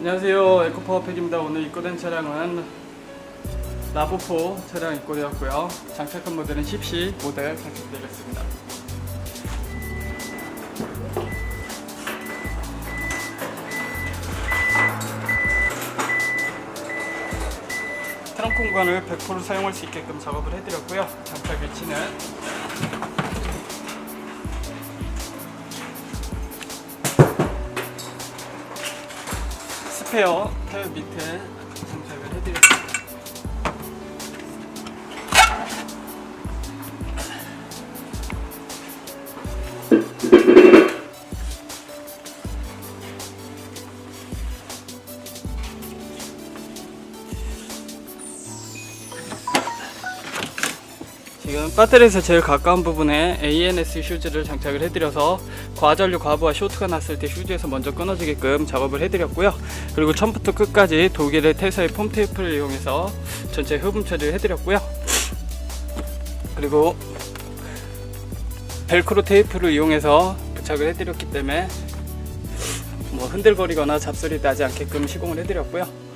안녕하세요. 에코파워팩입니다. 오늘 입고된 차량은 라보포 차량 입고되었고요. 장착한 모델은 10C 모델 장착되겠습니다. 트렁크 공간을 100% 사용할 수 있게끔 작업을 해드렸고요. 장착 위치는 스페어 타일 밑에. 장착을 해 지금 배터리에서 제일 가까운 부분에 ANS 휴즈를 장착을 해드려서 과전류 과부하 쇼트가 났을 때 휴즈에서 먼저 끊어지게끔 작업을 해드렸고요. 그리고 처음부터 끝까지 독일의 테사의 폼 테이프를 이용해서 전체 흡음 처리를 해드렸고요. 그리고 벨크로 테이프를 이용해서 부착을 해드렸기 때문에 뭐 흔들거리거나 잡소리 나지 않게끔 시공을 해드렸고요.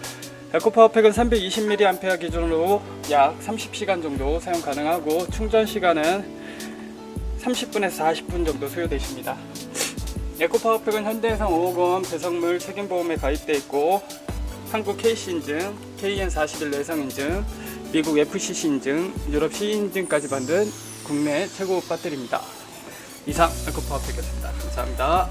에코파워팩은 320mAh 기준으로 약 30시간 정도 사용 가능하고 충전 시간은 30분에서 40분 정도 소요되십니다. 에코파워팩은 현대해상 5호건 배석물 책임보험에 가입되어 있고 한국 KC 인증, KN41 내성 인증, 미국 FCC 인증, 유럽 C 인증까지 받은 국내 최고 배터리입니다. 이상 에코파워팩이었습니다. 감사합니다.